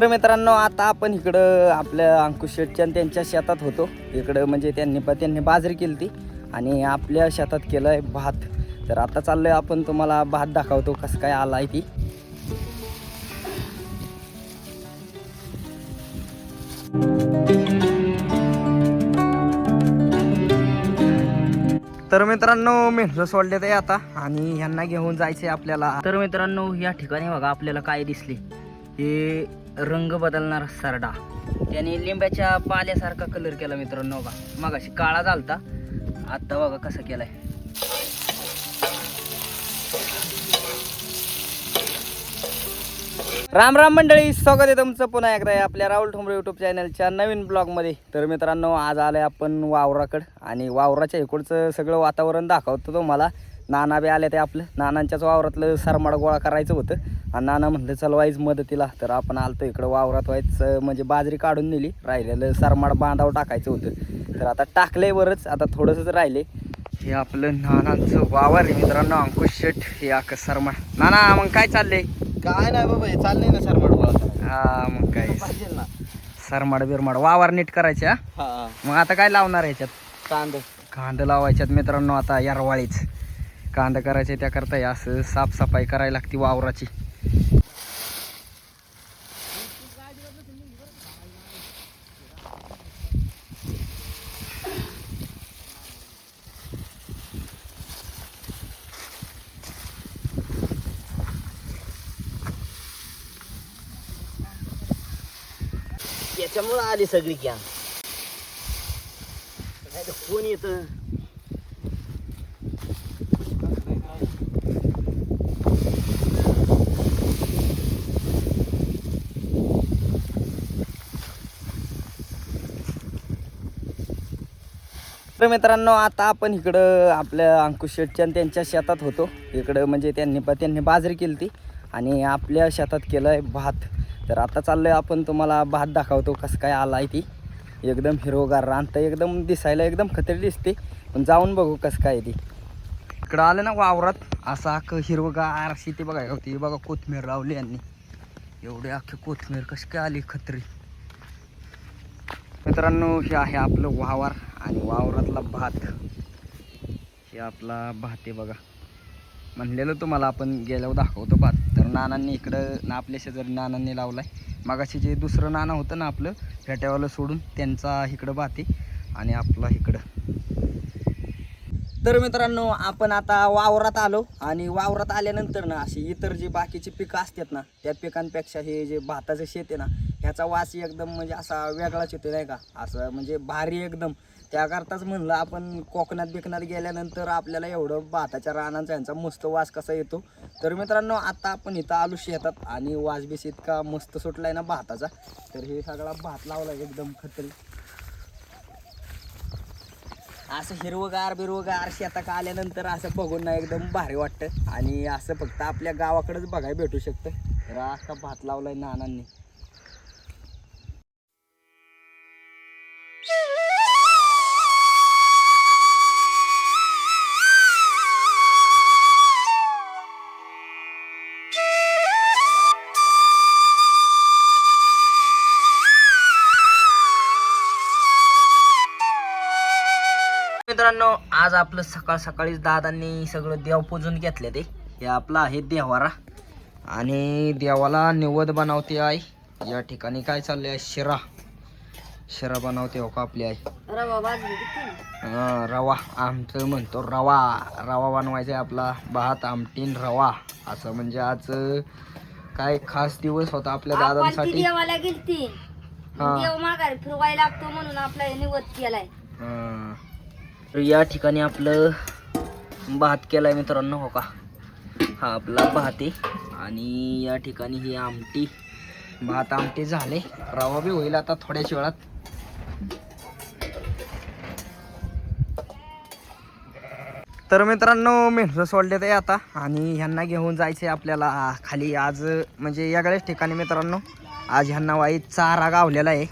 तर मित्रांनो आता आपण इकडं आपल्या अंकुश शेटच्या आणि त्यांच्या शेतात होतो. इकडं म्हणजे त्यांनी त्यांनी बाजरी केली ती आणि आपल्या शेतात केलं आहे भात. तर आता चाललोय आपण तुम्हाला भात दाखवतो कसं काय आला आहे ती. तर मित्रांनो मेहनत सोडले ते आता आणि ह्यांना घेऊन जायचे आपल्याला. तर मित्रांनो या ठिकाणी बघा आपल्याला काय दिसले. हे रंग बदलणार सरडा. त्याने लिंब्याच्या पाल्यासारखा कलर केला मित्रांनो बघा. मग अशी काळा झालता आता बघा कसं केलाय. राम राम मंडळी स्वागत आहे तुमचं पुन्हा एकदा आपल्या राहुल ठोंबरे यूट्यूब चॅनलच्या नवीन ब्लॉगमध्ये तर मित्रांनो आज आलं आपण वावराकडं आणि वावराच्या इकडचं सगळं वातावरण दाखवतो तुम्हाला. नाना बी आले ते आपलं. नानांच्याच वावरातलं सरमाड गोळा करायचं होतं. आणि नाना म्हणलं चल वाईज मदतीला. तर आपण आलतो इकडं वावरात व्हायचं म्हणजे बाजरी काढून नेली. राहिलेलं सरमाड बांधावर टाकायचं होतं. तर आता टाकलंय बरंच आता थोडंसंच राहिले हे आपलं नानांचं वावर आहे मित्रांनो अंकुश शेट हे आक सरमाड. नाना मग काय चाललंय? काय नाही बाबा हे चाललंय ना सरमाड गोळा. हा मग काय. पाहिजे ना. सरमाड बिरमाड. वावर नीट करायचे हा? हा. मग आता काय लावणार याच्यात? कांदा. कांदा लावायच्यात मित्रांनो आता यारवाळीच. कांदा करायचे त्याकरता हे असं साफसफाई करायला लागते वावराची. याच्यामुळं आली सगळी क्या नाही तर कोण येतं? तर मित्रांनो आता आपण इकडं आपल्या अंकुश शेटच्या आणि त्यांच्या शेतात होतो. इकडं म्हणजे त्यांनी त्यांनी बाजरी केली ती आणि आपल्या शेतात केलं आहे भात. तर आता चाललोय आपण तुम्हाला भात दाखवतो कसं काय आला आहे ती. एकदम हिरोगार रान तर एकदम दिसायला एकदम खतरी दिसते. पण जाऊन बघू कसं काय आहे ती. इकडं आलं ना वावरात असा अख्खं हिरवगार शेती बघा होती. बघा कोथमीर लावली यांनी. एवढी अख्खी कोथमीर कशी काय आली खत्री. मित्रांनो हे आहे आपलं वावर. आणि वावरातला भात. हे आपला भात आहे बघा. म्हणलेलं तुम्हाला आपण गेल्यावर दाखवतो भात. तर नानांनी इकडं ना आपल्या शेजारी नानांनी लावलाय. मगाशी जे दुसरं नाना होतं ना आपलं फेट्यावालं सोडून त्यांचा इकडं भात आहे आणि आपला इकडं. तर मित्रांनो आपण आता वावरात आलो आणि वावरात आल्यानंतर ना अशी इतर जी बाकीची पिकं असतात ना त्या पिकांपेक्षा हे जे भाताचं शेत आहे ना ह्याचा वास एकदम म्हणजे असा वेगळाच येतो नाही का? असं म्हणजे भारी एकदम. त्याकरताच म्हणलं आपण कोकणात बिकणात गेल्यानंतर आपल्याला एवढं भाताच्या रानांचा यांचा मस्त वास कसा येतो. तर मित्रांनो आता आपण इथं आलो शेतात आणि वास बीस इतका मस्त सुटलाय ना भाताचा. तर हे सगळा भात लावला एकदम खतरी. असं हिरवगार बिरवगार शेतात आल्यानंतर असं बघून ना एकदम भारी वाटतं. आणि असं फक्त आपल्या गावाकडेच बघायला भेटू शकतं. तर अख्खा भात लावलाय नानांनी. मित्रांनो आज आपलं सकाळ सकाळीच दादांनी सगळं देव पूजून घेतले ते. हे आपलं आहे देवारा आणि देवाला निवद बनवते आई. या ठिकाणी काय चाललंय? शिरा. शिरा बनवते हो का आपली आई? रवा आमचं म्हणतो रवा. रवा बनवायचा आहे आपला. भात आमटीन रवा. असं म्हणजे आज काय खास दिवस होता आपल्या दादांसाठी? देवाला गेलती. देव माघारी फिरवायला लागतो म्हणून आपला निवड केलाय. हा. तर या ठिकाणी आपलं भात केलाय मित्रांनो हो का? हा आपला भात आहे. आणि या ठिकाणी ही आमटी भात आमटी झाले. रवा बी होईल आता थोड्याच वेळात. तर मित्रांनो मेंढरं सोडले ते आता. आणि ह्यांना घेऊन जायचे आपल्याला खाली. आज म्हणजे यागळ्याच ठिकाणी मित्रांनो आज ह्यांना वाईट चारा गावलेला आहे.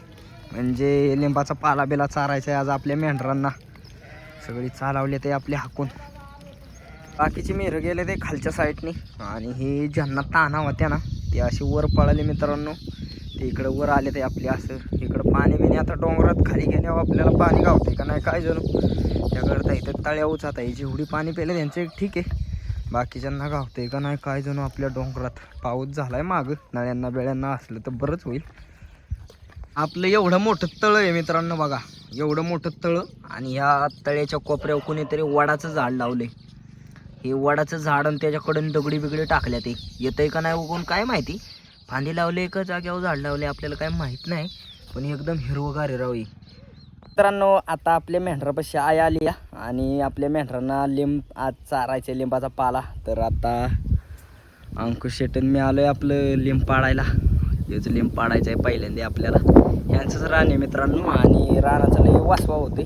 म्हणजे लिंबाचा पाला बिला चारायचा आहे आज आपल्या मेंढरांना. सगळी चालवले ते आपले हाकून. बाकीचे मेरं गेले ते खालच्या साईडने आणि हे ज्यांना ताना होत्या ना ते असे वर पळाले मित्रांनो. ते इकडं वर आले ते आपले असं. इकडं पाणी बिणी आता डोंगरात खाली गेल्यावर आपल्याला पाणी गावते का नाही काय जणू. त्याकरता इथं तळ्या उचात आहे जेवढी पाणी पेले त्यांचं एक ठीक आहे. बाकीच्यांना गावते का नाही काय जणू आपल्या डोंगरात. पाऊस झाला आहे मागं. नळ्यांना बेळ्यांना असलं तर बरंच होईल. आपलं एवढं मोठं तळं आहे मित्रांनो बघा. एवढं मोठं तळं आणि ह्या तळ्याच्या कोपऱ्यावर कोणीतरी वडाचं झाड लावलंय. हे वडाचं झाड आणि त्याच्याकडून दगडी बिगडी टाकल्या ते. येतंय का नाही उगून काय माहिती? फांदी लावले एका जागेवर झाड लावले आपल्याला काय माहीत नाही पण एकदम हिरवगार आहे मित्रांनो आता आपल्या मेंढरापाशी आई आली आणि आपल्या मेंढरांना लिंब आज चारायचे लिंबाचा पाला. तर आता अंकुश शेटन मी आलोय आपलं लिंब पाडायला हेच लिंब पाडायचं आहे पहिल्यांदा आपल्याला. यांचंच रान आहे मित्रांनो आणि रानाचं लई वासवा होते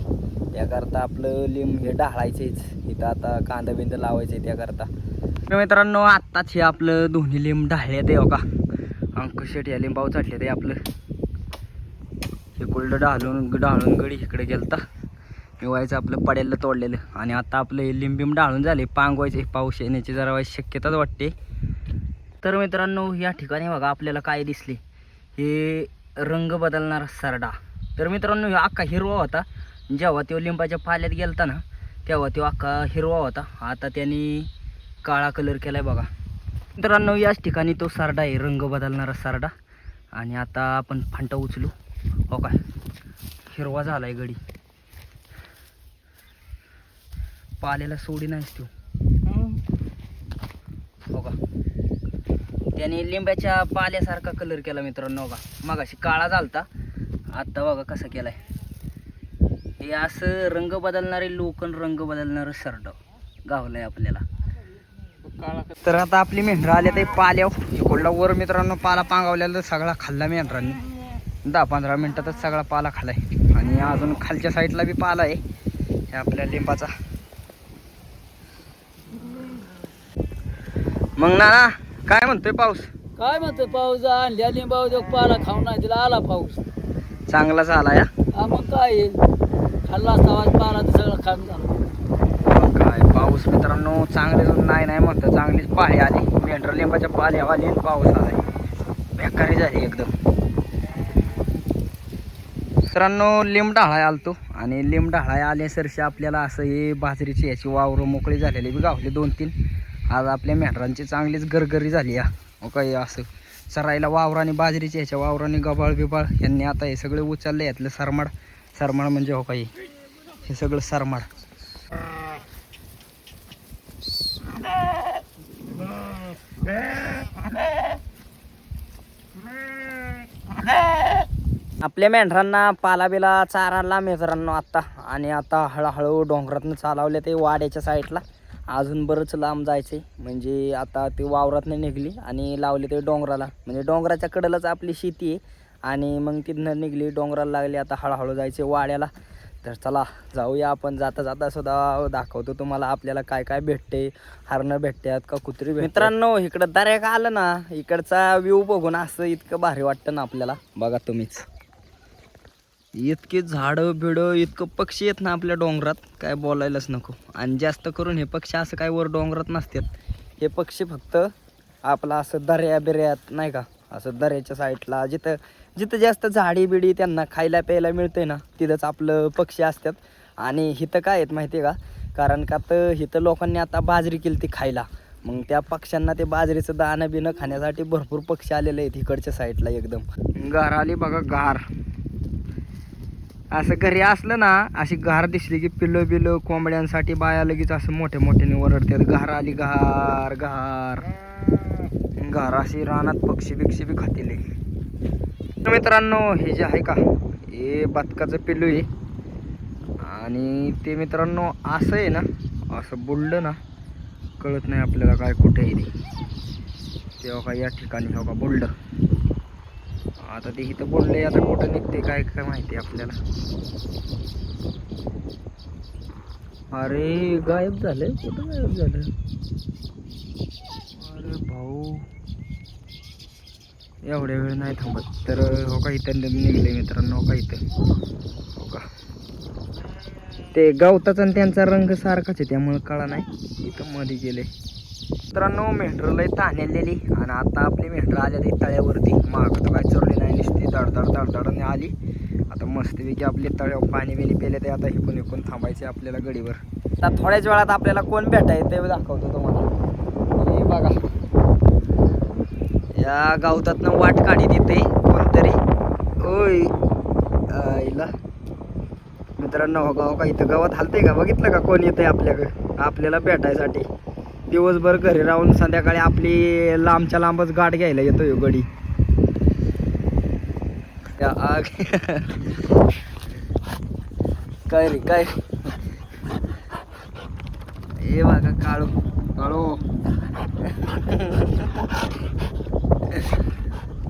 त्याकरता आपलं लिंब हे ढाळायचेच इथं आता कांदा बिंदा लावायचे त्याकरता. मित्रांनो आत्ताच हे आपलं दोन्ही लिंब ढाळले ते हो का अंकुश शेट या लिंबावर चढले ते आपलं. हे कुलडं ढाळून ढाळून गडी इकडे गेलता. मी आपलं पडेलं तोडलेलं. आणि आता आपलं हे लिंबिंब ढाळून झाले पांगवायचे पाऊस येण्याची जरा शक्यताच वाटते. तर मित्रांनो या ठिकाणी बघा आपल्याला काय दिसले? हे रंग बदलणारा सरडा. तर मित्रांनो ह्यो अख्खा हिरवा होता. जेव्हा तो लिंबाच्या पाल्यात गेलता ना तेव्हा तो अख्खा हिरवा होता. आता त्यांनी काळा कलर केलाय बघा. मित्रांनो याच ठिकाणी तो सरडा आहे रंग बदलणारा सरडा. आणि आता आपण फांटा उचलू. हो काय? हिरवा झालाय गडी. पाल्याला सोडी नाहीच तो. हो का? त्याने लिंब्याच्या पाल्यासारखा कलर केला मित्रांनो बघा. मगाशी काळा झालता. आत्ता बघा कसा केलाय. हे असं रंग बदलणारे लोकन रंग बदलणारं सरड गावलंय आपल्याला. तर आता आपली मेंढरा आले ते पाल्यावर इकडला वर मित्रांनो पाला पांगावलेला सगळा खाल्ला मेंढरांनी. दहा पंधरा मिनिटातच सगळा पाला खालाय आणि अजून खालच्या साईडला बी पाला आहे. हे आपल्या लिंबाचा. मग ना काय म्हणतोय पाऊस? काय म्हणतो पाऊस? आणल्या लिंबावर जो पाला खाऊन नाही तिला आला पाऊस. चांगलाच आला या? हा मग काय येईल? खाल्ला असता आज पाला तर सगळं खाऊन झालं. मग काय पाऊस मित्रांनो चांगले नाही नाही म्हणतं चांगलीच पाळी आली. मेंढर लिंबाच्या पाल्या आली आणि पाऊस आलाय. बेकारी झाली एकदम. मित्रांनो लिंब ढाळाय आलतो आणि लिंब ढाळाय आले सरशी आपल्याला असं हे बाजरीची याची वावरं मोकळी झालेली बी गावली दोन तीन आज आपल्या मेंढरांची चांगलीच गरगरी झाली या. हो काही असं सरायला वावराने बाजरीचे ह्याच्या वावराने गबाळ बिबाळ यांनी आता हे सगळे उचलले यातलं सरमाड. सरमाड म्हणजे हो काही हे? सगळं सरमाड. आपल्या मेंढरांना पाला बिला चाराला मित्रांनो आत्ता आणि आता हळूहळू डोंगरातनं चालवले ते वाड्याच्या साईडला. अजून बरंच लांब जायचे म्हणजे आता ते वावरातनं निघली आणि लावले ते डोंगराला. म्हणजे डोंगराच्या कडेलाच आपली शेती आहे. आणि मग तिथनं निघली डोंगराला लागली आता हळूहळू जायचे वाड्याला. तर चला जाऊया आपण. जाता जाता सुद्धा दाखवतो तुम्हाला आपल्याला काय काय भेटते हरणं भेटतात का कुत्री मित्रांनो इकडं दर्या आलं ना इकडचा व्ह्यू बघून असं इतकं भारी वाटतं ना आपल्याला. बघा तुम्हीच. इतके झाडं बिडं इतकं पक्षी येत ना आपल्या डोंगरात काय बोलायलाच नको. आणि जास्त करून हे पक्षी असं काय वर डोंगरात नसतात. हे पक्षी फक्त आपला असं दर्या बिर्यात नाही का? असं दर्याच्या साईडला जिथं जिथं जास्त झाडी बिडी त्यांना खायला प्यायला मिळते ना तिथंच आपलं पक्षी असतात. आणि इथं काय आहेत माहिती आहे का? कारण का तर इथं लोकांनी आता बाजरी केली ती खायला. मग त्या पक्ष्यांना ते बाजरीचं दाणं बिणं खाण्यासाठी भरपूर पक्षी आलेले आहेत इकडच्या साईडला एकदम. गार आली बघा गार असं घरी असलं ना अशी घार दिसली की पिल्लो बिलो कोंबड्यांसाठी बाया लगेच असं मोठ्या मोठ्याने ओरडतात घार आली घार घार. घार अशी रानात पक्षी बिक्षी बी खातील तर मित्रांनो हे जे आहे का हे बदकाचं पिल्लू आहे. आणि ते मित्रांनो असं आहे ना असं बोललं ना कळत नाही आपल्याला काय कुठे आहे ते. तेव्हा का या ठिकाणी हो का बोललं आता ते इथं बोलले आता कुठं निघते काय काय माहिती आपल्याला. अरे गायब झाले कुठं गायब झालं अरे भाऊ. एवढ्या वेळ नाही थांबत. तर हो का इथं निघले मित्रांनो हो का इथं? हो का? ते गवताचा आणि त्यांचा रंग सारखाच आहे त्यामुळे कळा नाही. इथं मध्ये गेले. मित्रांनो मेंढरं लय ताणलेली आणि आता आपली मेंढर आल्या ते तळ्यावरती. मागं तर काय चोर नाही नुसती धडधड धडधडने आली. आता मस्तपैकी आपले तळ्यावर पाणी बिणी पेले ते आता हिकून हिकून थांबायचे आपल्याला गडीवर. आता थोड्याच वेळात आपल्याला कोण भेटाय ते दाखवतो तुम्हाला. हे बघा. या गावतातनं वाट काढी देते कोणतरी. ओय आईला. मित्रांनो हो गाव हो का इथं गावात हालतंय का? बघितलं का कोण येतंय आपल्याकडे? आपल्याला भेटायसाठी. दिवसभर घरी राहून संध्याकाळी आपली लांबच्या लांबच गाठ घ्यायला येतो हो गडी. त्या आग. काय रे काय? हे बघा काळू. काळू.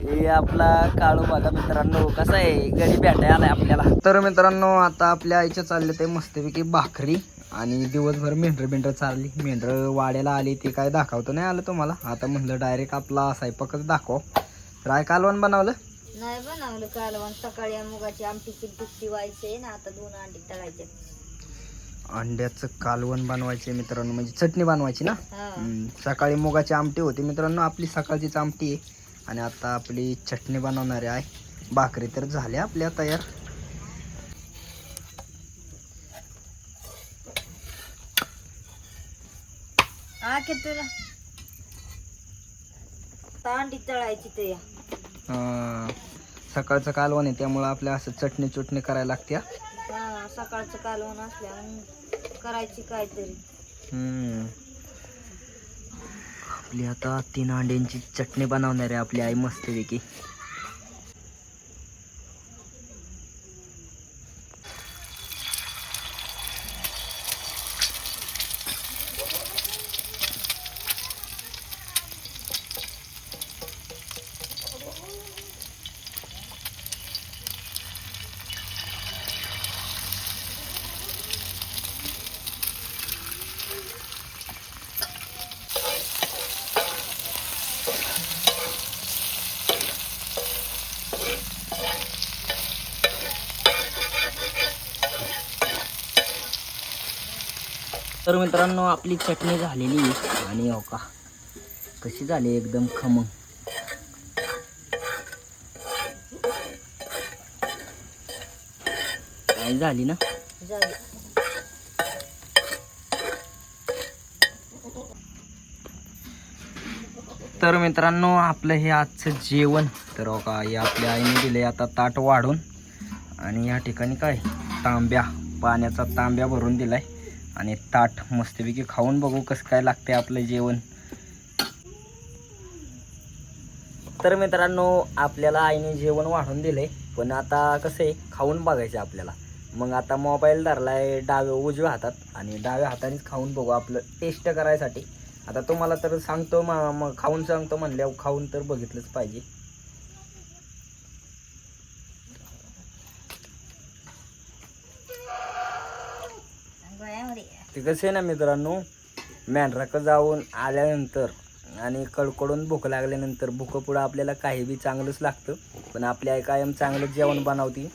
हे आपला काळू बघा मित्रांनो कसा आहे? घरी भेटायला आलाय आपल्याला. तर मित्रांनो आता आपल्या आईच्या चालले ते मस्तपैकी भाकरी आणि दिवसभर मेंढर बिंढर चालली. मेंढर वाड्याला आली ते काय दाखवतो नाही आलं तुम्हाला. आता म्हणलं डायरेक्ट आपला स्वयंपाकच दाखव. राय कालवण बनवलं? नाही बनवलं कालवण. सकाळी मुगाची आमटी किती व्हायचे ना आता दोन अंडी तळायचे. अंड्याचं कालवण बनवायचे मित्रांनो म्हणजे चटणी बनवायची ना? हा. हम्म, सकाळी मुगाची आमटी होती मित्रांनो आपली सकाळचीच आमटी आहे. आणि आता आपली चटणी बनवणारी आहे. भाकरी तर झाल्या आपल्या तयार. हा तुला आता अंडी तळायची ते या सकाळचं कालवण आहे त्यामुळं आपल्या असं चटणी चुटणी करायला लागते हा. हा सकाळचं कालवण असल्या करायची काहीतरी हम्म. आपली आता तीन अंड्यांची चटणी बनवणार आहे आपली आई मस्तपैकी तर मित्रांनो आपली चटणी झालेली आहे. आणि हो का कशी झाली एकदम खमंग. काय झाली ना? तर मित्रांनो आपलं हे आजचं जेवण. तर हो का हे आपल्या आईने दिले आता ताट वाढून. आणि या ठिकाणी काय? तांब्या पाण्याचा तांब्या भरून दिलाय. आणि ताट मस्तपैकी खाऊन बघू कसं काय लागते आपलं जेवण. तर मित्रांनो आपल्याला आईने जेवण वाढून आहे पण आता कसं आहे खाऊन बघायचं आपल्याला. मग आता मोबाईल धरलाय डाव्या उजव्या हातात आणि डाव्या हातानेच खाऊन बघू आपलं टेस्ट करायसाठी. आता तुम्हाला तर सांगतो मग खाऊन सांगतो म्हणल्यावर खाऊन तर बघितलंच पाहिजे. ते कसं आहे ना मित्रांनो मेंढराक जाऊन आल्यानंतर आणि कडकडून भूक लागल्यानंतर भूकपुढं आपल्याला काही बी चांगलंच लागतं. पण आपली आई कायम चांगलं जेवण बनवते.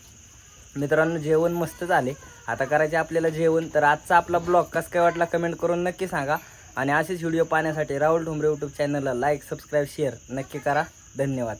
मित्रांनो जेवण मस्त झाले. आता करायचे आपल्याला जेवण. तर आजचा आपला ब्लॉग कसं काय वाटला कमेंट करून नक्की सांगा. आणि असेच व्हिडिओ पाहण्यासाठी राहुल ठोंबरे यूट्यूब चॅनलला लाईक सबस्क्राईब शेअर नक्की करा. धन्यवाद.